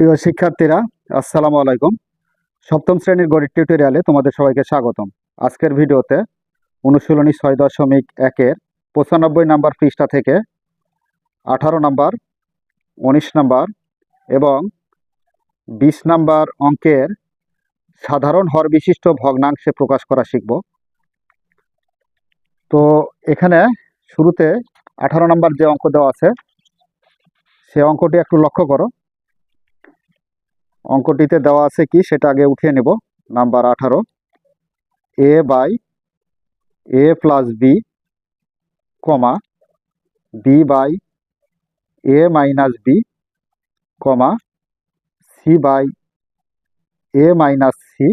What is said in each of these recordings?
প্রিয় শিক্ষার্থীরা, আসসালামু আলাইকুম। সপ্তম শ্রেণির গণিত টিউটোরিয়ালে তোমাদের সবাইকে স্বাগতম। আজকের ভিডিওতে অনুশীলনী ছয় দশমিক একের পঁচানব্বই নাম্বার পৃষ্ঠা থেকে আঠারো নাম্বার, উনিশ নাম্বার এবং বিশ নাম্বার অঙ্কের সাধারণ হর বিশিষ্ট ভগ্নাংশে প্রকাশ করা শিখব। তো এখানে শুরুতে আঠারো নাম্বার যে অঙ্ক দেওয়া আছে, সে অঙ্কটি একটু লক্ষ্য করো। অঙ্কটিতে দেওয়া আছে কি? সেটা আগে উঠিয়ে নেব। নাম্বার আঠারো। A by A plus B comma B by A minus B comma C by A minus C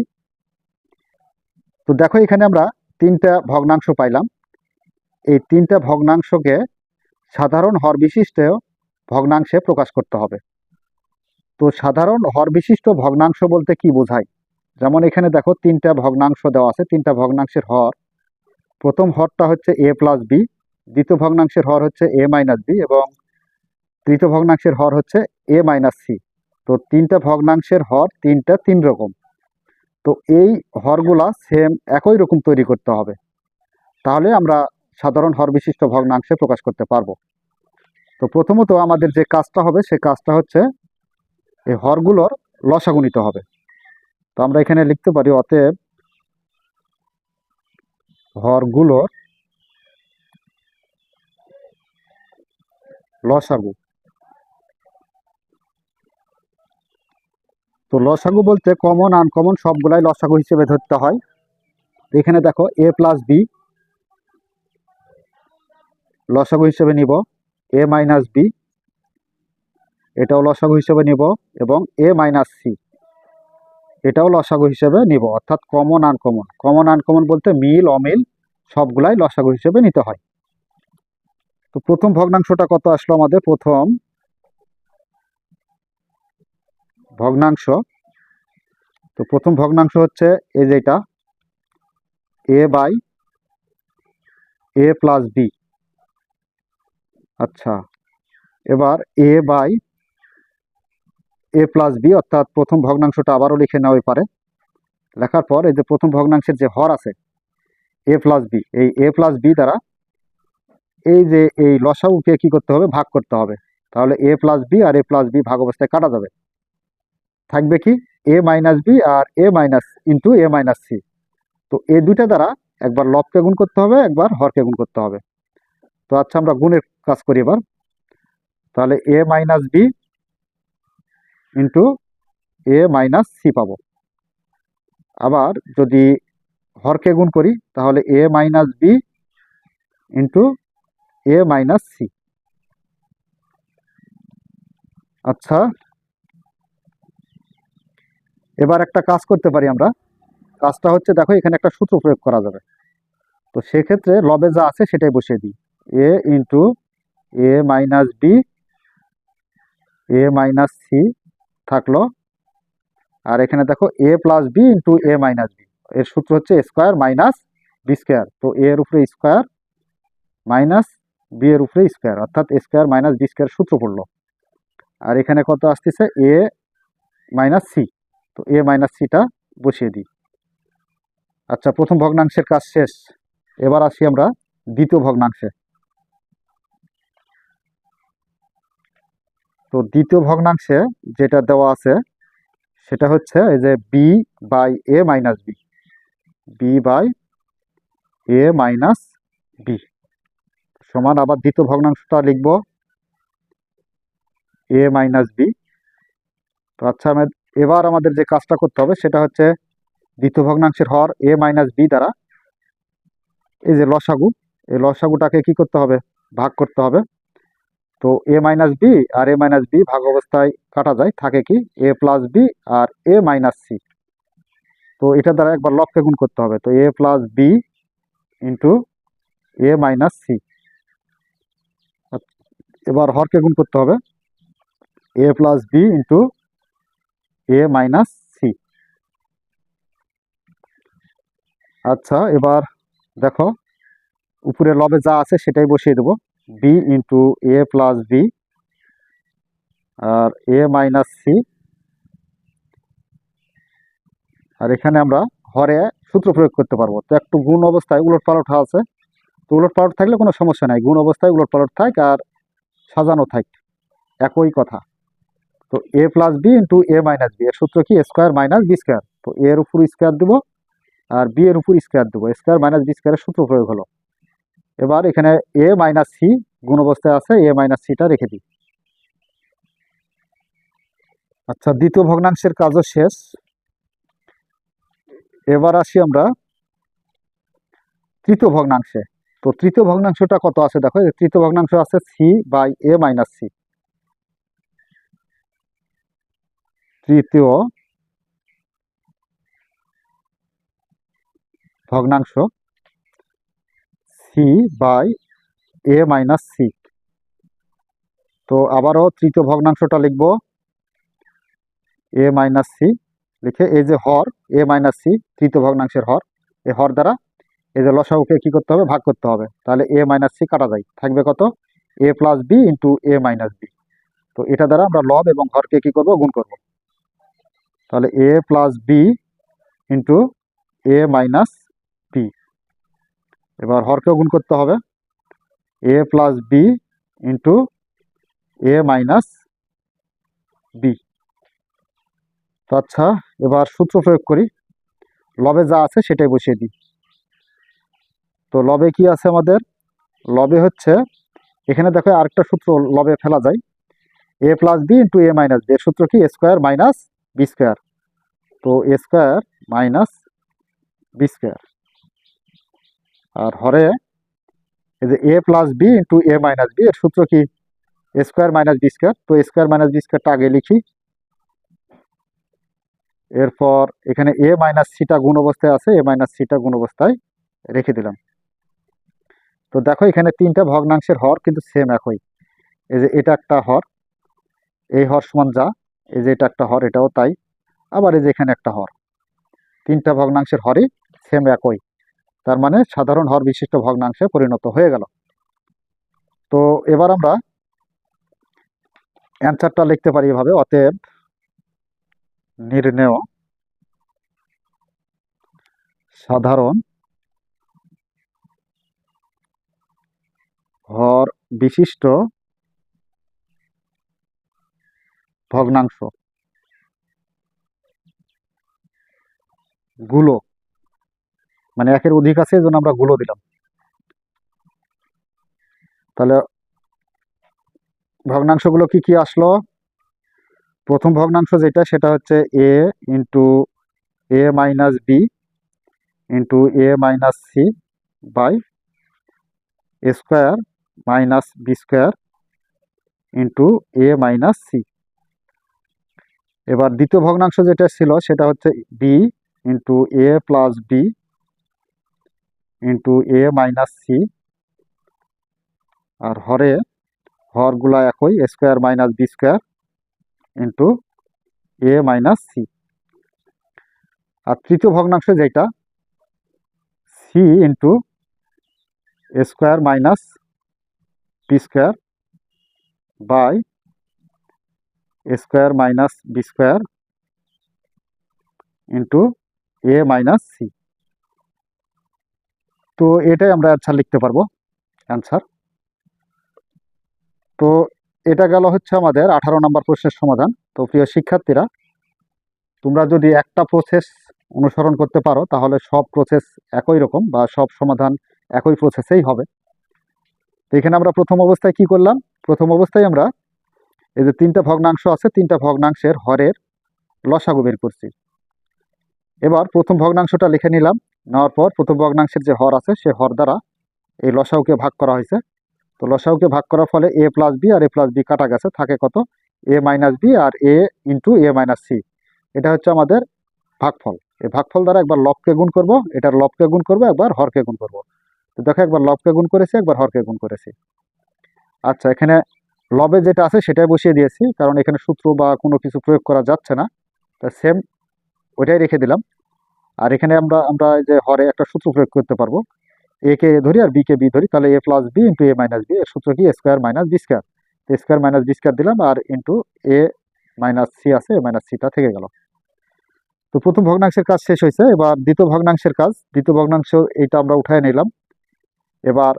তো দেখো এখানে আমরা তিনটা ভগ্নাংশ পাইলাম। এই তিনটা ভগ্নাংশকে সাধারণ হর বিশিষ্ট ভগ্নাংশে প্রকাশ করতে হবে। তো সাধারণ হর বিশিষ্ট ভগ্নাংশ বলতে কি বোঝায়? যেমন এখানে দেখো তিনটা ভগ্নাংশ দেওয়া আছে, তিনটা ভগ্নাংশের হর। প্রথম হরটা হচ্ছে এ প্লাস বি, দ্বিতীয় ভগ্নাংশের হর হচ্ছে এ মাইনাস বি এবং তৃতীয় ভগ্নাংশের হর হচ্ছে এ মাইনাস সি। তো তিনটা ভগ্নাংশের হর তিনটা তিন রকম। তো এই হরগুলা সেম একই রকম তৈরি করতে হবে। তাহলে আমরা সাধারণ হর বিশিষ্ট ভগ্নাংশে প্রকাশ করতে পারব। তো প্রথমত আমাদের যে কাজটা হবে, সে কাজটা হচ্ছে এই হরগুলোর লসাগু নিতে হবে। তো আমরা এখানে লিখতে পারি, অতএব হরগুলোর লসাগু। তো লসাগু বলতে কমন আনকমন সবগুলাই লসাগু হিসেবে ধরতে হয়। এখানে দেখো এ প্লাস বি লসাগু হিসেবে নিব। এ মাইনাস বি এটাও লসাগু হিসেবে নিব এবং এ মাইনাস সি। এটাও লসাগু হিসেবে নিব, অর্থাৎ কমন আনকমন কমন আনকমন বলতে মিল, অমিল সবগুলাই লসাগু হিসেবে নিতে হয়। তো প্রথম ভগ্নাংশটা কত আসলো আমাদের? প্রথম ভগ্নাংশ। তো প্রথম ভগ্নাংশ হচ্ছে এ যেটা, A by A plus B. আচ্ছা এবার A by A plus B অর্থাৎ প্রথম ভগ্নাংশটা আবারও লিখে নেওয়াই পারে। লেখার পর এই যে প্রথম ভগ্নাংশের যে হর আছে এ প্লাস বি এই এ প্লাস বি দ্বারা এই যে এই লসাউকে কি করতে হবে? ভাগ করতে হবে। তাহলে এ প্লাস বি আর এ প্লাস বি ভাগ অবস্থায় কাটা যাবে। থাকবে কি? এ minus B R A minus into A minus C তো এই দুইটা দ্বারা একবার লবকে গুণ করতে হবে, একবার হরকে গুণ করতে হবে। তো আচ্ছা আমরা গুণের কাজ করি এবার। তাহলে A minus B into A minus C পাবো। আবার যদি হরকে গুণ করি, তাহলে A minus B into A minus C আচ্ছা। এবার একটা কাজ করতে পারি আমরা। কাজটা হচ্ছে, দেখো, এখানে একটা সূত্র প্রয়োগ করা যাবে। তো সেক্ষেত্রে লবে যা আছে, সেটাই বসিয়ে দিই। A into A minus B A minus C থাকল। আর এখানে দেখো A plus B into A minus B এর সূত্র হচ্ছে স্কোয়ার মাইনাস বি স্কোয়ার তো এ এর উপরে স্কোয়ার মাইনাস বি এর উপরে স্কোয়ার অর্থাৎ স্কোয়ার মাইনাস বি স্কোয়ার সূত্র পড়ল। আর এখানে কত আসতেছে? এ মাইনাস সি তো এ মাইনাস সিটা বসিয়ে দিই। আচ্ছা প্রথম ভগ্নাংশের কাজ শেষ। এবার আসি আমরা দ্বিতীয় ভগ্নাংশে। তো দ্বিতীয় ভগ্নাংশে যেটা দেওয়া আছে, সেটা হচ্ছে এই যে B by A minus B B by A minus B সমান আবার দ্বিতীয় ভগ্নাংশটা লিখব এ মাইনাস বি তো আচ্ছা এবার আমাদের যে কাজটা করতে হবে, সেটা হচ্ছে দ্বিতীয় ভগ্নাংশের হর এ মাইনাস বি দ্বারা এই যে লসাগু, এই লসাগুটাকে কি করতে হবে? ভাগ করতে হবে। তো এ মাইনাস বি আর এ মাইনাস বি ভাগ অবস্থায় কাটা যায়, থাকে কি? এ প্লাস বি আর এ মাইনাস সি তো এটা দ্বারা একবার লবকে গুণ করতে হবে। তো A plus B into A minus C এবার হরকে গুণ করতে হবে। A plus B into A minus C আচ্ছা এবার দেখো, উপরে লবে যা আছে সেটাই বসিয়ে দেবো। B into A plus B R A minus C আর এখানে আমরা হরে সূত্র প্রয়োগ করতে পারব। তো একটু গুণ অবস্থায় উলট পালট আছে। তো উলট পালট থাকলে কোনো সমস্যা নাই। গুণ অবস্থায় উলট পালট থাক আর সাজানো থাক। একই কথা। তো A plus B into A minus B এর সূত্র কি? স্কোয়ার মাইনাস বি স্কোয়ার তো এর উপর স্কোয়ার দেবো আর বি এর উপর স্কোয়ার দেবো। স্কোয়ার মাইনাস বি স্কোয়ারের সূত্র প্রয়োগ হলো। এবার এখানে এ মাইনাস সি গুণ অবস্থায় আছে এ মাইনাস সিটা রেখে দিই। আচ্ছা দ্বিতীয় ভগ্নাংশের কাজও শেষ। এবার আসি আমরা তৃতীয় ভগ্নাংশে। তো তৃতীয় ভগ্নাংশটা কত আছে দেখো তৃতীয় ভগ্নাংশ আছে C by A minus C তৃতীয় ভগ্নাংশ C by A minus C তো আবারও তৃতীয় ভগ্নাংশটা লিখব। এ মাইনাস সি লিখে এই যে হর এ মাইনাস সি তৃতীয় ভগ্নাংশের হর। এই হর দ্বারা এই যে লসাগুকে কী করতে হবে? ভাগ করতে হবে। তাহলে এ মাইনাস সি কাটা যায়। থাকবে কত? A plus B into A minus B তো এটা দ্বারা আমরা লব এবং হরকে কী করব? গুণ করব। তাহলে A plus B into A minus এবার হরকে গুণ করতে হবে। A plus B into A minus B তো আচ্ছা এবার সূত্র প্রয়োগ করি। লবে যা আছে সেটাই বসিয়ে দিই। তো লবে কি আছে আমাদের? লবে হচ্ছে, এখানে দেখো আরেকটা সূত্র লবে ফেলা যায়। A plus B into A minus B এর সূত্র কি? A square minus B square তো A square minus B square আর হরে এই যে A plus B into A minus B এর সূত্র কি? স্কোয়ার মাইনাস বি স্কোয়ার তো স্কোয়ার মাইনাস বি স্কোয়ারটা আগে লিখি। এরপর এখানে এ মাইনাস সিটা গুণ অবস্থায় আছে এ মাইনাস সিটা গুণ অবস্থায় রেখে দিলাম। তো দেখো এখানে তিনটা ভগ্নাংশের হর কিন্তু সেম একই। এই যে এটা একটা হর, এই হর সমান যা, এই যে এটা একটা হর, এটাও তাই। আবার এই যে এখানে একটা হর। তিনটা ভগ্নাংশের হরই সেম একই। তার মানে সাধারণ হর বিশিষ্ট ভগ্নাংশে পরিণত হয়ে গেল। তো এবার আমরা অ্যান্সারটা লিখতে পারি এভাবে, অতএব নির্ণেয় সাধারণ হর বিশিষ্ট ভগ্নাংশগুলো মানে একের অধিক আছে, এজন্য আমরা গুলো দিলাম। তাহলে ভগ্নাংশগুলো কি কি আসলো? প্রথম ভগ্নাংশ যেটা, সেটা হচ্ছে A into A minus B into A minus C by A square minus B square into A minus C এবার দ্বিতীয় ভগ্নাংশ যেটা ছিল, সেটা হচ্ছে B into A plus B into A minus C আর হরে, হরগুলা একই square minus B square into A minus C আর তৃতীয় ভগ্নাংশ যেটা C into square minus B square by square minus B square into A minus C তো এটাই আমরা answer লিখতে পারব। অ্যান্সার তো এটা গেল হচ্ছে আমাদের আঠারো নম্বর প্রশ্নের সমাধান। তো প্রিয় শিক্ষার্থীরা, তোমরা যদি একটা প্রসেস অনুসরণ করতে পারো, তাহলে সব প্রসেস একই রকম বা সব সমাধান একই প্রসেসেই হবে। তো এখানে আমরা প্রথম অবস্থায় কি করলাম? প্রথম অবস্থায় আমরা এই যে তিনটা ভগ্নাংশ আছে, তিনটা ভগ্নাংশের হরের লসাগু বের করছি। এবার প্রথম ভগ্নাংশটা লিখে নিলাম। নেওয়ার পর প্রথম ভগ্নাংশের যে হর আছে, সে হর দ্বারা এই লসাউকে ভাগ করা হয়েছে। তো লসাউকে ভাগ করার ফলে এ প্লাস বি আর এ প্লাস বি কাটা গেছে। থাকে কত? এ minus B R A into A minus C এটা হচ্ছে আমাদের ভাগফল। এই ভাগফল দ্বারা একবার লবকে গুণ করব, এটার লবকে গুণ করব, একবার হরকে গুণ করব। তো দেখো, একবার লবকে গুণ করেছি, একবার হরকে গুণ করেছি। আচ্ছা এখানে লবে যেটা আছে, সেটাই বসিয়ে দিয়েছি, কারণ এখানে সূত্র বা কোনো কিছু প্রয়োগ করা যাচ্ছে না। তা সেম ওইটাই রেখে দিলাম। আর এখানে আমরা আমরা যে হরে একটা সূত্র প্রয়োগ করতে পারব। এ কে এ ধরি আর বি কে বি ধরি, তাহলে A plus B into A minus B এর সূত্র কি? Square minus B square square minus B square দিলাম আর ইন্টু এ মাইনাস সি আছে এ মাইনাস সিটা থেকে গেল। তো তো প্রথম ভগ্নাংশের কাজ শেষ হয়েছে, এবার দ্বিতীয় ভগ্নাংশের কাজ। দ্বিতীয় ভগ্নাংশ এটা আমরা উঠায় নিলাম। এবার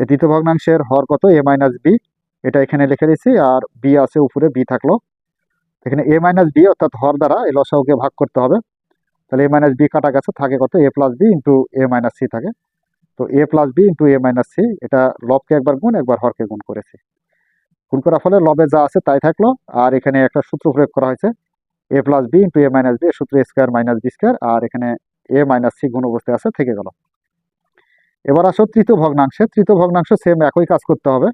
এই দ্বিতীয় ভগ্নাংশের হর কত? এ মাইনাস বি এটা এখানে লিখে দিয়েছি, আর বি আছে উপরে বি থাকল। এখানে এ মাইনাস বি অর্থাৎ হর দ্বারা এই লসাউকে ভাগ করতে হবে। তাহলে এ মাইনাস বি কাটা গেছে, থাকে কত? A plus B into A minus C থাকে। তো A plus B into A minus C এটা লবকে একবার গুণ, একবার হরকে গুণ করেছি। গুণ করার ফলে লবে যা আছে তাই থাকল। আর এখানে একটা সূত্র প্রয়োগ করা হয়েছে। A plus B into A minus B সূত্র স্কোয়ার মাইনাস বি স্কোয়ার আর এখানে এ মাইনাস সি গুণ অবস্থায় আছে, থেকে গেল। এবার আসো তৃতীয় ভগ্নাংশে। তৃতীয় ভগ্নাংশ সেম একই কাজ করতে হবে।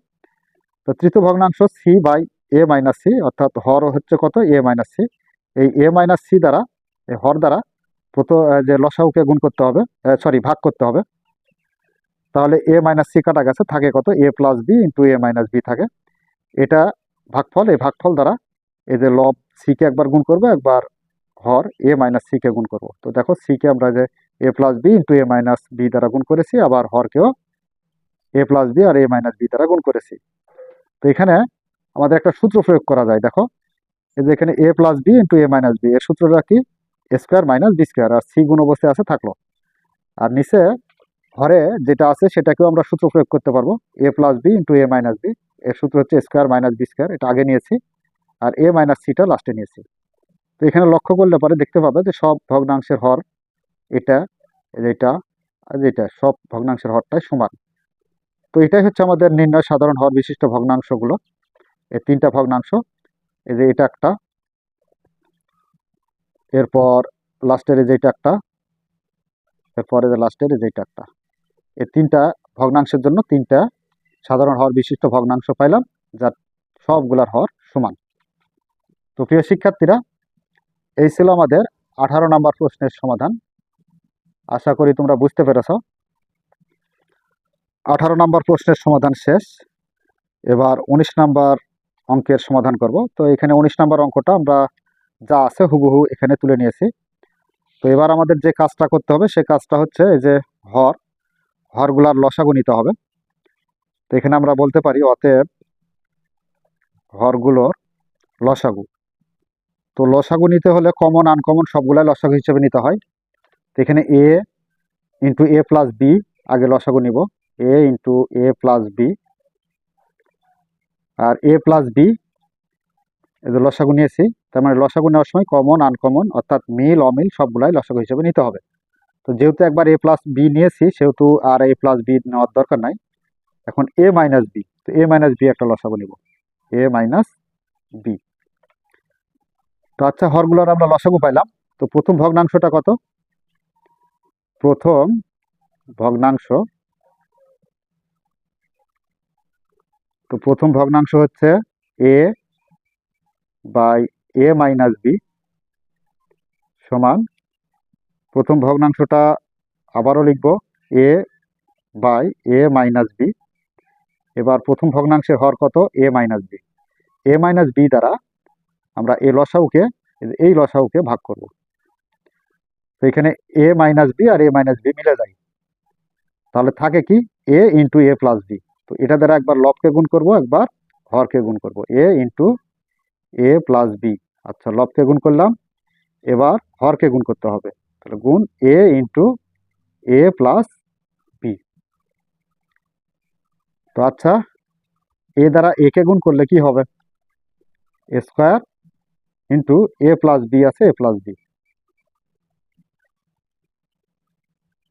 তো তৃতীয় ভগ্নাংশ C by A minus C অর্থাৎ হর হচ্ছে কত? এ মাইনাস সি এই এ মাইনাস সি দ্বারা, এই হর দ্বারা প্রথম যে লসাউকে গুণ করতে হবে সরি ভাগ করতে হবে। তাহলে এ মাইনাস সি কাটা গেছে, থাকে কত? A plus B into A minus B থাকে। এটা ভাগফল, এই ভাগফল দ্বারা এই যে লব সিকে একবার গুণ করব, একবার হর এ মাইনাস সিকে গুণ করব। তো দেখো সিকে আমরা যে A plus B into A minus B দ্বারা গুণ করেছি, আবার হরকেও এ প্লাস বি আর এ মাইনাস বি দ্বারা গুণ করেছি। তো এখানে আমাদের একটা সূত্র প্রয়োগ করা যায়। দেখো, এই যে এখানে A plus B into A minus B এর সূত্রটা কি? স্কোয়ার মাইনাস বি স্কোয়ার, আর সি গুণ অবস্থায় আছে, থাকল। আর নিচে হরে যেটা আছে, সেটাকেও আমরা সূত্র প্রয়োগ করতে পারব। A plus B into A minus B এর সূত্র হচ্ছে স্কোয়ার মাইনাস বি স্কোয়ার, এটা আগে নিয়েছি। আর এ মাইনাস সিটা লাস্টে নিয়েছি। তো এখানে লক্ষ্য করলে পরে দেখতে পাবে যে সব ভগ্নাংশের হর এটা এটা এটা সব ভগ্নাংশের হরটাই সমান। তো এটাই হচ্ছে আমাদের নির্ণয় সাধারণ হর বিশিষ্ট ভগ্নাংশগুলো। এই তিনটা ভগ্নাংশ, এই যে এটা একটা এরপর লাস্টের যে একটা, এরপরে যে লাস্টের যে একটা। এই তিনটা ভগ্নাংশের জন্য তিনটা সাধারণ হর বিশিষ্ট ভগ্নাংশ পাইলাম, যার সবগুলার হর সমান। তো প্রিয় শিক্ষার্থীরা, এই ছিল আমাদের আঠারো নম্বর প্রশ্নের সমাধান। আশা করি তোমরা বুঝতে পেরেছ। আঠারো নম্বর প্রশ্নের সমাধান শেষ। এবার উনিশ নাম্বার অঙ্কের সমাধান করব। তো এখানে উনিশ নাম্বার অঙ্কটা আমরা যা আছে হুবহু এখানে তুলে নিয়েছি। তো এবার আমাদের যে কাজটা করতে হবে, সে কাজটা হচ্ছে এই যে হর, হরগুলার লসাগু নিতে হবে। তো এখানে আমরা বলতে পারি অতএব হরগুলোর লসাগু। তো লসাগু নিতে হলে কমন আনকমন সবগুলাই লসাগু হিসেবে নিতে হয়। তো এখানে A into A plus B আগে লসাগু নিব। A into A plus B R A plus B যে লসাগু নিয়েছি। তার মানে লসাগু নেওয়ার সময় কমন আনকমন অর্থাৎ মিল অমিল সবগুলাই লসাগু হিসেবে নিতে হবে। তো যেহেতু একবার এ প্লাস বি নিয়েছি, সেহেতু আর এ প্লাস বি নেওয়ার দরকার নাই। এখন এ মাইনাস বি তো এ মাইনাস বি একটা লসাগু নিব। এ মাইনাস বি তো আচ্ছা হরগুলোর আমরা লসাগু পাইলাম। তো প্রথম ভগ্নাংশটা কত? প্রথম ভগ্নাংশ। তো প্রথম ভগ্নাংশ হচ্ছে A by A minus B সমান প্রথম ভগ্নাংশটা আবারও লিখব A by A minus B. এবার প্রথম ভগ্নাংশের হর কত? A minus B. A minus B দ্বারা আমরা এ লসাউকে এই লসাউকে ভাগ করব। তো এখানে এ মাইনাস বি আর এ মাইনাস বি মিলে যায়। তাহলে থাকে কি? A into A plus B. তো এটা দ্বারা একবার লবকে গুণ করব, একবার হরকে গুণ করব। A into A plus B আচ্ছা লবকে গুণ করলাম। এবার হরকে গুণ করতে হবে। তাহলে গুণ A into A plus B তো আচ্ছা এ দ্বারা একে গুণ করলে কি হবে? A square into A plus B আছে এ প্লাস বি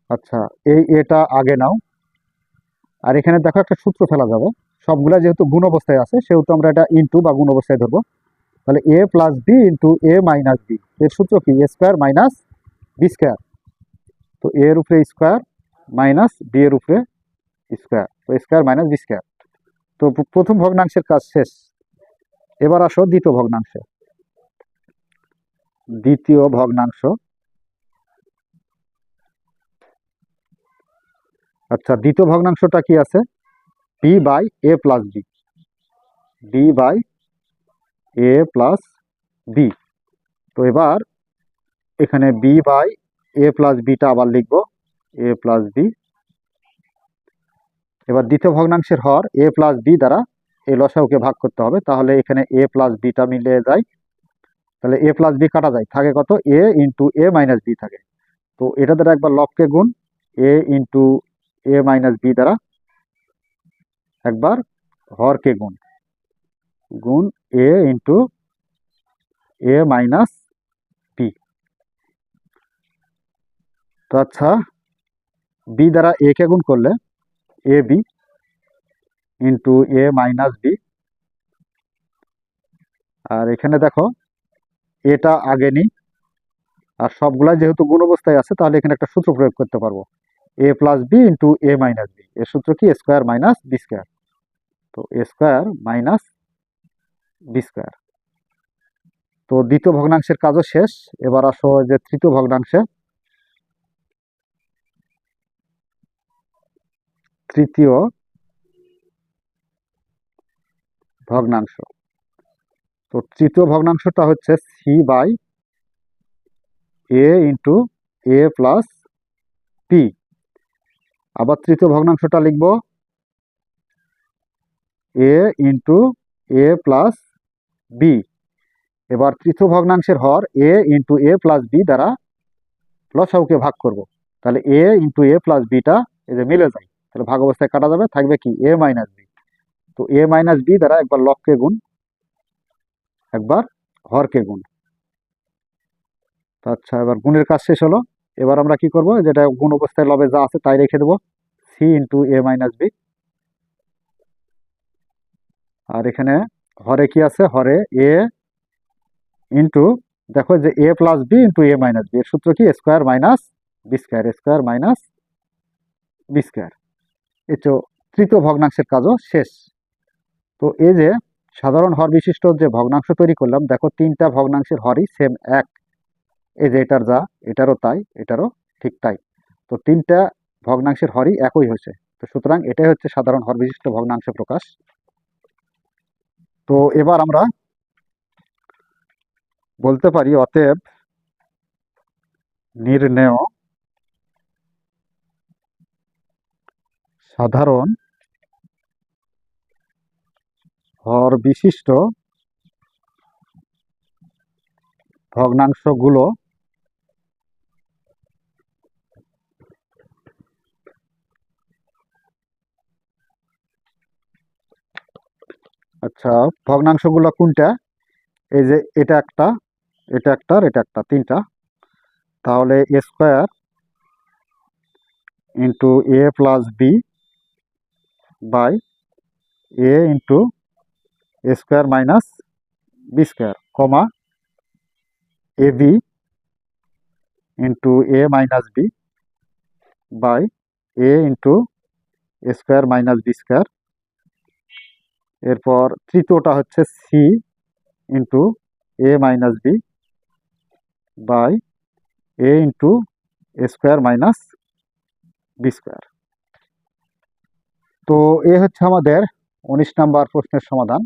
আচ্ছা এই এটা আগে নাও। আর এখানে দেখো একটা সূত্র ফেলা যাবে। সবগুলা যেহেতু গুণ অবস্থায় আছে, সেহেতু আমরা এটা ইন্টু বা গুণ অবস্থায় ধরবো। তাহলে A plus B into A minus B এর সূত্র কি? A square minus B square তো এ এর উপরে স্কোয়ার মাইনাস বি এর উপরে স্কোয়ার তো স্কোয়ার মাইনাস বি স্কোয়ার তো প্রথম ভগ্নাংশের কাজ শেষ। এবার আসো দ্বিতীয় ভগ্নাংশে। দ্বিতীয় ভগ্নাংশ। আচ্ছা দ্বিতীয় ভগ্নাংশটা কি আছে? B by A plus B B by A plus B তো এবার এখানে বি বাই এ প্লাস বিটা আবার লিখব। এ প্লাস বি এবার দ্বিতীয় ভগ্নাংশের হর এ প্লাস বি দ্বারা এ লসাউকে ভাগ করতে হবে। তাহলে এখানে এ প্লাস বিটা মিলে যায়। তাহলে এ প্লাস বি কাটা যায়। থাকে কত? A into A minus B থাকে। তো এটা দ্বারা একবার লবকে গুণ A into A minus B দ্বারা একবার হরকে গুণ। গুণ A into A minus B তো আচ্ছা বি দ্বারা এ কে গুণ করলে A B into A minus B আর এখানে দেখো এটা আগে নিই, আর সবগুলাই যেহেতু গুণ অবস্থায় আছে, তাহলে এখানে একটা সূত্র প্রয়োগ করতে পারব। A plus B into A minus B এর সূত্র কি? স্কোয়ার মাইনাস বি স্কোয়ার তো A square minus B square তো দ্বিতীয় ভগ্নাংশের কাজও শেষ। এবার আসো যে তৃতীয় ভগ্নাংশে। তৃতীয় ভগ্নাংশ। তো তৃতীয় ভগ্নাংশটা হচ্ছে C by A into A plus P আবার তৃতীয় ভগ্নাংশটা লিখব A into A plus B এবার তৃতীয় ভগ্নাংশের হর A into A plus B দ্বারা লসাউকে ভাগ করব। তাহলে এ ইন্টু এ প্লাস বিটা এই যে মিলে যায়। তাহলে ভাগ অবস্থায় কাটা যাবে, থাকবে কি? এ মাইনাস বি তো এ মাইনাস বি দ্বারা একবার লবকে গুণ, একবার হরকে গুণ। আচ্ছা এবার গুণের কাজ শেষ হলো। এবার আমরা কি করব? যেটা গুণ অবস্থায় লবে যা আছে তাই রেখে দেবো। C into A minus B আর এখানে হরে কি আছে? হরে এ ইন্টু দেখো যে A plus B into A minus B এর সূত্র কি? Square minus B square square minus B square এই তো তৃতীয় ভগ্নাংশের কাজও শেষ। তো এই যে সাধারণ হর বিশিষ্ট যে ভগ্নাংশ তৈরি করলাম, দেখো তিনটা ভগ্নাংশের হরই সেম এক। এই যে এটার যা, এটারও তাই, এটারও ঠিক তাই। তো তিনটা ভগ্নাংশের হরই একই হয়েছে। তো সুতরাং এটাই হচ্ছে সাধারণ হর বিশিষ্ট ভগ্নাংশ প্রকাশ। তো এবার আমরা বলতে পারি অতএব নির্ণেয় সাধারণ হর বিশিষ্ট ভগ্নাংশগুলো আচ্ছা ভগ্নাংশগুলো কোনটা? এই যে এটা একটা এটা একটা এটা একটা, তিনটা। তাহলে A square into A plus B by A into A square minus B square, comma A B into A minus B by A into A square minus B square. এরপর তৃতীয়টা হচ্ছে C into A minus B by A into A square minus B square তো এ হচ্ছে আমাদের উনিশ number প্রশ্নের সমাধান।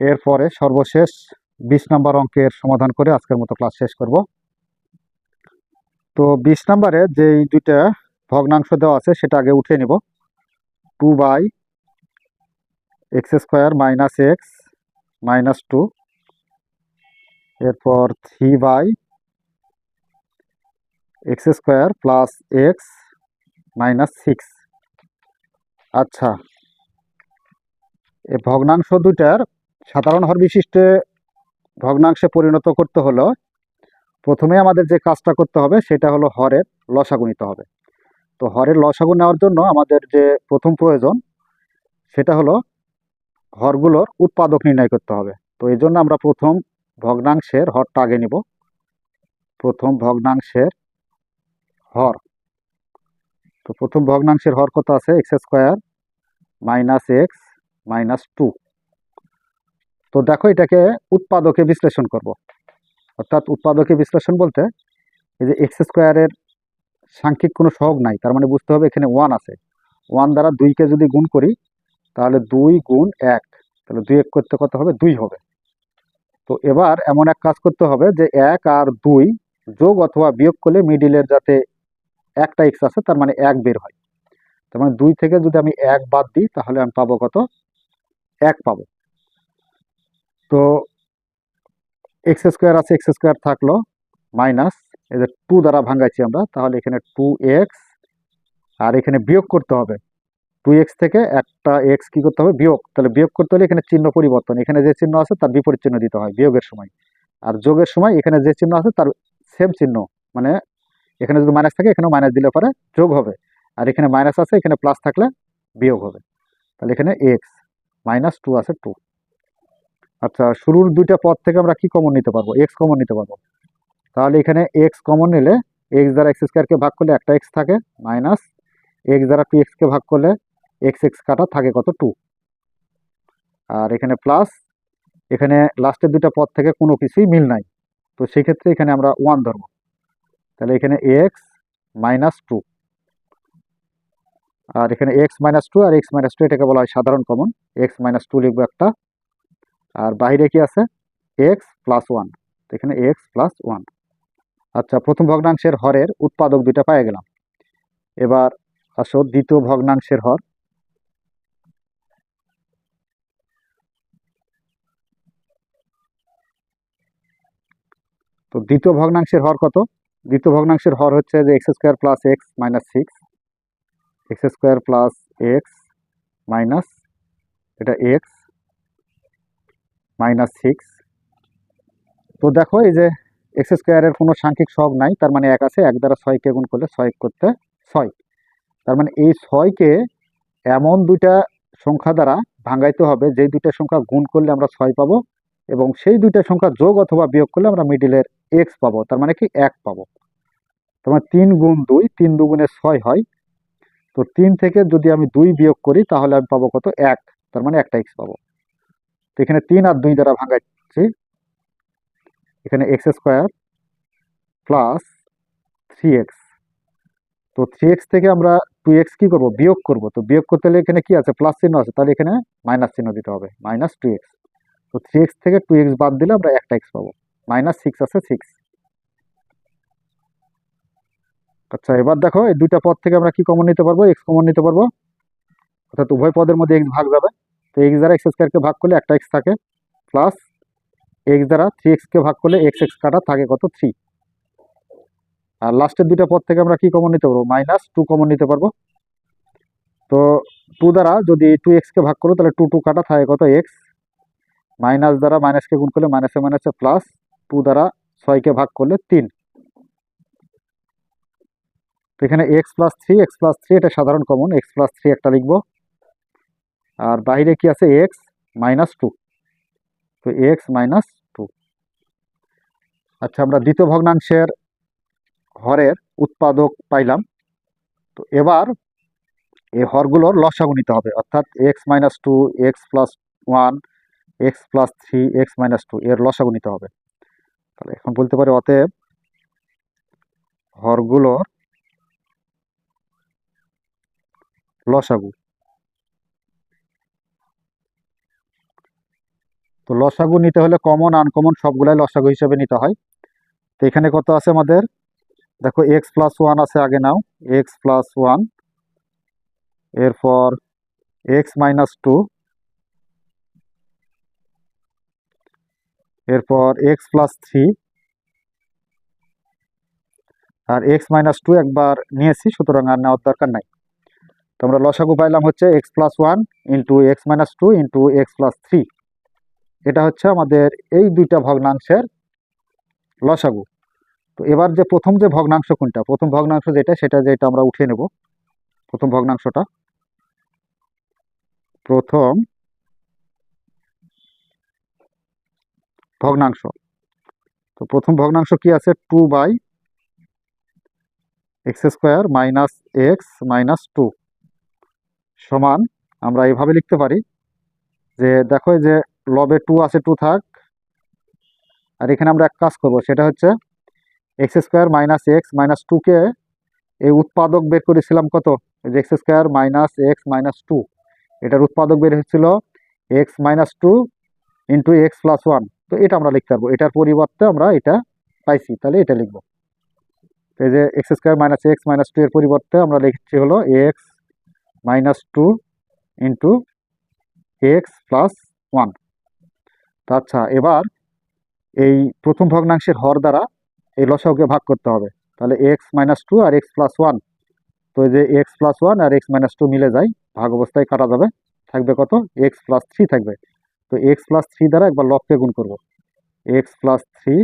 এরপরে সর্বশেষ বিশ নাম্বার অঙ্কের সমাধান করে আজকের মতো ক্লাস শেষ করব। তো বিশ নাম্বারে যেই দুইটা ভগ্নাংশ দেওয়া আছে সেটা আগে উঠিয়ে নিব। Two by x square minus x minus two. এরপর three by x square plus x minus six. আচ্ছা এই ভগ্নাংশ দুটার সাধারণ হর বিশিষ্টে ভগ্নাংশে পরিণত করতে হলো, প্রথমে আমাদের যে কাজটা করতে হবে সেটা হলো হরের লসাগু নিতে হবে। তো হরের লসাগু নেওয়ার জন্য আমাদের যে প্রথম প্রয়োজন সেটা হলো হরগুলোর উৎপাদক নির্ণয় করতে হবে। তো এই জন্য আমরা প্রথম ভগ্নাংশের হরটা আগে নিব। প্রথম ভগ্নাংশের হর। তো প্রথম ভগ্নাংশের হর কত আছে? X square minus x minus two. তো দেখো এটাকে উৎপাদকে বিশ্লেষণ করব। অর্থাৎ উৎপাদকে বিশ্লেষণ বলতে এই যে এক্স স্কোয়ারের সাংখ্যিক কোনো সহগ নাই, তার মানে বুঝতে হবে এখানে ওয়ান আছে। ওয়ান দ্বারা দুইকে যদি গুণ করি তাহলে দুই গুণ এক, তাহলে দুই এক করতে কত হবে? দুই হবে। তো এবার এমন এক কাজ করতে হবে যে এক আর দুই যোগ অথবা বিয়োগ করলে মিডিলের যাতে একটা এক্স আছে, তার মানে এক বের হয়। তার মানে দুই থেকে যদি আমি এক বাদ দিই, তাহলে আমি পাবো কত? এক পাবো। তো এক্স স্কোয়ার আছে এক্স স্কোয়ার থাকল মাইনাস যে টু দ্বারা ভাঙাচ্ছি আমরা, তাহলে এখানে টু এক্স আর এখানে বিয়োগ করতে হবে। টু এক্স থেকে একটা এক্স কি করতে হবে? বিয়োগ। তাহলে বিয়োগ করতে হলে এখানে চিহ্ন পরিবর্তন। এখানে যে চিহ্ন আছে, তার বিপরীত চিহ্ন দিতে হয় বিয়োগের সময়। আর যোগের সময় এখানে যে চিহ্ন আছে, তার সেম চিহ্ন। মানে এখানে যদি মাইনাস থাকে, এখানেও মাইনাস দিলে পরে যোগ হবে। আর এখানে মাইনাস আছে, এখানে প্লাস থাকলে বিয়োগ হবে। তাহলে এখানে এক্স মাইনাস টু আছে টু আচ্ছা শুরুর দুইটা পদ থেকে আমরা কি কমন নিতে পারব? এক্স কমন নিতে পারব। তাহলে এখানে এক্স কমন নিলে এক্স দ্বারা এক্স স্কোয়ারকে ভাগ করলে একটা এক্স থাকে মাইনাস এক্স দ্বারা টু এক্সকে ভাগ করলে এক্স এক্স কাটা থাকে কত? টু আর এখানে প্লাস এখানে লাস্টের দুইটা পদ থেকে কোনো কিছুই মিল নাই। তো সেই ক্ষেত্রে এখানে আমরা ওয়ান ধরবো। তাহলে এখানে এক্স মাইনাস টু আর এখানে এক্স মাইনাস টু আর এক্স মাইনাস টু এটাকে বলা হয় সাধারণ কমন এক্স মাইনাস টু লিখব একটা। আর বাইরে কি আছে? এক্স প্লাস ওয়ান এখানে এক্স প্লাস ওয়ান আচ্ছা প্রথম ভগ্নাংশের হরের উৎপাদক দুইটা পেয়ে গেলাম। এবার আসো দ্বিতীয় ভগ্নাংশের হর। তো দ্বিতীয় ভগ্নাংশের হর কত? দ্বিতীয় ভগ্নাংশের হর হচ্ছে যে x square plus x minus six x square plus x minus এটা এক্স মাইনাস সিক্স তো দেখো এই যে এক্স স্কোয়ারের কোনো সাংখ্যিক সহগ নাই, তার মানে এক আছে, এক দ্বারা ছয়কে গুণ করলে ছয় করতে ছয়। তার মানে এই ছয়কে এমন দুইটা সংখ্যা দ্বারা ভাঙাইতে হবে, যেই দুইটা সংখ্যা গুণ করলে আমরা ছয় পাবো এবং সেই দুইটা সংখ্যা যোগ অথবা বিয়োগ করলে আমরা মিডিলের এক্স পাবো, তার মানে কি এক পাবো। তার মানে তিন গুণ দুই, তিন দুগুণে ছয় হয়। তো তিন থেকে যদি আমি দুই বিয়োগ করি, তাহলে আমি পাবো কত? এক, তার মানে একটা এক্স পাবো। তো এখানে তিন আর দুই দ্বারা ভাঙাচ্ছি। এখানে x square plus three x তো থ্রি এক্স থেকে আমরা টু এক্স কী করব? বিয়োগ করব। তো বিয়োগ করতে হলে এখানে কি আছে? প্লাস চিহ্ন আছে। তাহলে এখানে মাইনাস চিহ্ন দিতে হবে। মাইনাস টু এক্স তো থ্রি এক্স থেকে টু এক্স বাদ দিলে আমরা একটা এক্স পাবো। মাইনাস সিক্স আছে সিক্স। আচ্ছা এবার দেখো, এই দুইটা পদ থেকে আমরা কি কমন নিতে পারব? এক্স কমন নিতে পারব। অর্থাৎ উভয় পদের মধ্যে এক্স ভাগ যাবে। তো এক্স দ্বারা এক্স স্কোয়ারকে ভাগ করলে একটা এক্স থাকে প্লাস এক্স দ্বারা থ্রি এক্সকে ভাগ করলে এক্স এক্স কাটা থাকে কত? থ্রি আর লাস্টের দুইটা পদ থেকে আমরা কি কমন নিতে পারব? মাইনাস টু কমন নিতে পারব। তো টু দ্বারা যদি টু এক্সকে ভাগ করো, তাহলে টু টু কাটা থাকে কত? এক্স মাইনাস দ্বারা মাইনাসকে গুণ করলে মাইনাসে মাইনাসে প্লাস টু দ্বারা ছয়কে ভাগ করলে তিন। তো এখানে x plus three x plus three এটা সাধারণ কমন এক্স প্লাস থ্রি একটা লিখব। আর বাইরে কি আছে? এক্স মাইনাস টু তো এক্স মাইনাস টু আচ্ছা আমরা দ্বিতীয় ভগ্নাংশের হরের উৎপাদক পাইলাম। তো এবার এই হরগুলোর লসাগু নিতে হবে। অর্থাৎ x minus two x plus one x plus three x minus two এর লসাগু নিতে হবে। তাহলে এখন বলতে পারি অতএব হরগুলোর লসাগু। তো লসাগু নিতে হলে কমন আনকমন সবগুলাই লসাগু হিসেবে নিতে হয়। তো এখানে কত আছে আমাদের? দেখো এক্স প্লাস ওয়ান আছে আগে নাও। এক্স প্লাস ওয়ান এরপর এক্স মাইনাস টু এরপর এক্স প্লাস থ্রি আর এক্স মাইনাস টু একবার নিয়েছি, সুতরাং আর নেওয়ার দরকার নাই। তো আমরা লসাগু পাইলাম হচ্ছে x plus one into x minus two into x plus three এটা হচ্ছে আমাদের এই দুইটা ভগ্নাংশের লসাগু। তো এবার যে প্রথম যে ভগ্নাংশ কোনটা? প্রথম ভগ্নাংশ যেটা, সেটা যেটা আমরা উঠে নেব। প্রথম ভগ্নাংশটা। প্রথম ভগ্নাংশ। তো প্রথম ভগ্নাংশ কি আছে? Two by x square minus x minus two সমান, আমরা এইভাবে লিখতে পারি যে, দেখো যে লবে টু আছে টু থাক। আর এখানে আমরা এক কাজ করব, সেটা হচ্ছে x square minus x minus টুকে এই উৎপাদক বের করেছিলাম কত? যে x square minus x minus two এটার উৎপাদক বের হচ্ছিল x minus two into x plus one তো এটা আমরা লিখতে পারব। এটার পরিবর্তে আমরা এটা পাইছি। তাহলে এটা লিখব। এই যে x square minus x minus two এর পরিবর্তে আমরা লিখছি হলো x minus two into x plus one আচ্ছা এবার এই প্রথম ভগ্নাংশের হর দ্বারা এই লসাগুকে ভাগ করতে হবে। তাহলে এক্স মাইনাস টু আর এক্স প্লাস ওয়ান তো এই যে এক্স প্লাস ওয়ান আর এক্স মাইনাস টু মিলে যায়, ভাগ অবস্থায় কাটা যাবে। থাকবে কত? এক্স প্লাস থ্রি থাকবে। তো এক্স প্লাস থ্রি দ্বারা একবার লবকে গুণ করব। এক্স প্লাস থ্রি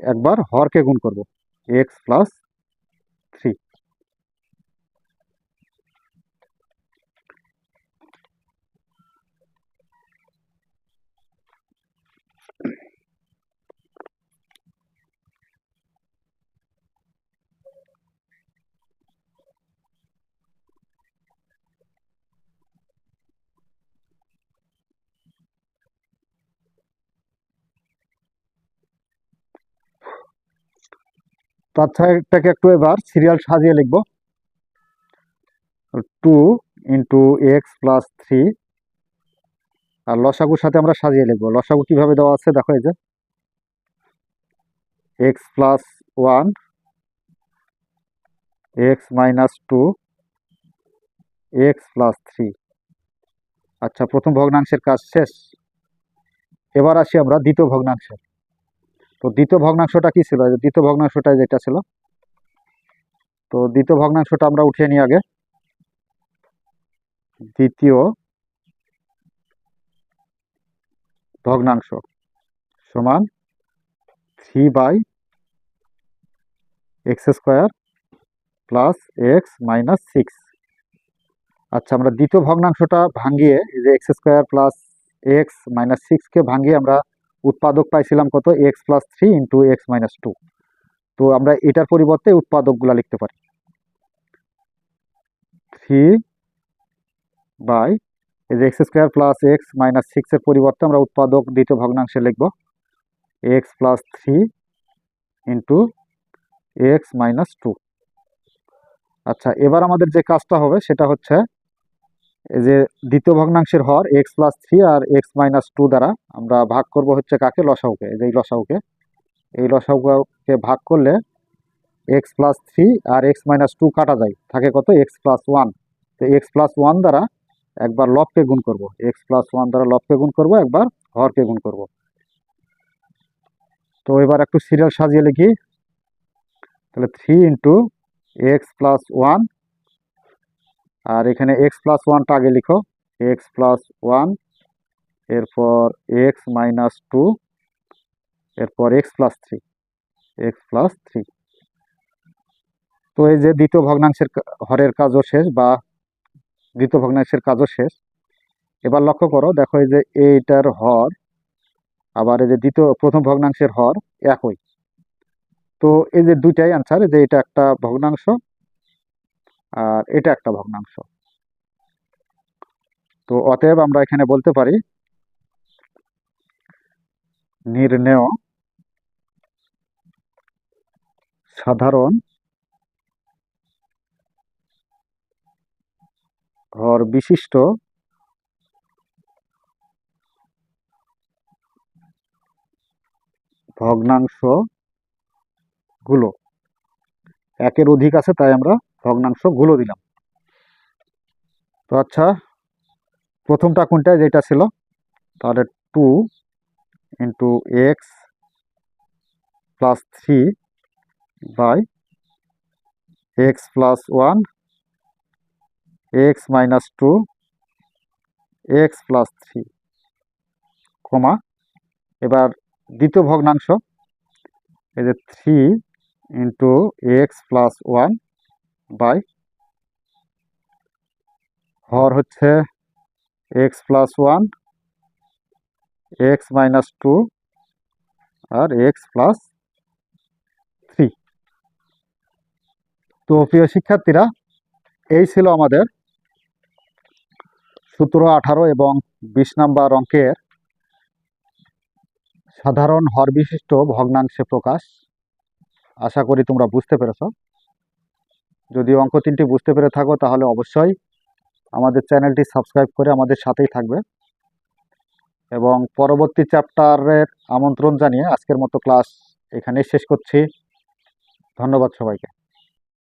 একবার হরকে গুণ করব। এক্স প্লাস থ্রি তো আচ্ছা এটাকে একটু এবার সিরিয়াল সাজিয়ে লিখব। Two into x plus three আর লসাগুর সাথে আমরা সাজিয়ে লিখব। লসাগু কীভাবে দেওয়া আছে দেখো এই যে। X plus one x minus two x plus three আচ্ছা প্রথম ভগ্নাংশের কাজ শেষ। এবার আসি আমরা দ্বিতীয় ভগ্নাংশে তো দ্বিতীয় ভগ্নাংশটা কি ছিল? দ্বিতীয় ভগ্নাংশটা যেটা ছিল। তো দ্বিতীয় ভগ্নাংশটা আমরা উঠিয়ে নিই আগে। দ্বিতীয় ভগ্নাংশ সমান three by x square plus x minus six. আচ্ছা আমরা দ্বিতীয় ভগ্নাংশটা ভাঙিয়ে যে x square plus x minus সিক্সকে ভাঙিয়ে আমরা উৎপাদক পাইছিলাম কত? X plus three into x minus two তো আমরা এটার পরিবর্তে উৎপাদকগুলো লিখতে পারি। থ্রি বাই এই যে x square plus x minus সিক্সের পরিবর্তে আমরা উৎপাদক দ্বিতীয় ভগ্নাংশে লিখব। X plus three into x minus two আচ্ছা এবার আমাদের যে কাজটা হবে সেটা হচ্ছে যে দ্বিতীয় ভগ্নাংশের হর এক্স প্লাস থ্রি আর এক্স মাইনাস টু দ্বারা আমরা ভাগ করব হচ্ছে কাকে? লসাউকে এই লসাউকে এই লসাউকে ভাগ করলে এক্স প্লাস থ্রি আর এক্স মাইনাস টু কাটা যায়। থাকে কত? এক্স প্লাস ওয়ান তো এক্স প্লাস ওয়ান দ্বারা একবার লবকে গুণ করব। এক্স প্লাস ওয়ান দ্বারা লবকে গুণ করব, একবার হরকে গুণ করব। তো এবার একটু সিরিয়াল সাজিয়ে লিখি। তাহলে three into x plus one আর এখানে এক্স প্লাস ওয়ানটা আগে লিখো। এক্স প্লাস ওয়ান এরপর এক্স মাইনাস টু এরপর x plus three x plus three তো এই যে দ্বিতীয় ভগ্নাংশের হরের কাজও শেষ বা দ্বিতীয় ভগ্নাংশের কাজও শেষ। এবার লক্ষ্য করো, দেখো এই যে এইটার হর, আবার এই যে দ্বিতীয়, প্রথম ভগ্নাংশের হর একই। তো এই যে দুইটাই আনসার যে এটা একটা ভগ্নাংশ আর এটা একটা ভগ্নাংশ। তো অতএব আমরা এখানে বলতে পারি, নির্ণেয় সাধারণ হর বিশিষ্ট ভগ্নাংশগুলো একের অধিক আছে, তাই আমরা ভগ্নাংশগুলো দিলাম। তো আচ্ছা প্রথমটা কোনটা? যেটা ছিল, তাহলে two into x plus three by x plus one x minus two x plus three comma এবার দ্বিতীয় ভগ্নাংশ, এই যে three into x plus one by. হর হচ্ছে x plus one x minus two আর এক্স প্লাস থ্রি তো প্রিয় শিক্ষার্থীরা, এই ছিল আমাদের সতেরো, আঠারো এবং বিশ নাম্বার অঙ্কের সাধারণ হর বিশিষ্ট ভগ্নাংশে প্রকাশ। আশা করি তোমরা বুঝতে পেরেছ। যদি অঙ্ক তিনটি বুঝতে পেরে থাকো, তাহলে অবশ্যই আমাদের চ্যানেলটি সাবস্ক্রাইব করে আমাদের সাথেই থাকবে। এবং পরবর্তী চ্যাপ্টারের আমন্ত্রণ জানিয়ে আজকের মতো ক্লাস এখানেই শেষ করছি। ধন্যবাদ সবাইকে।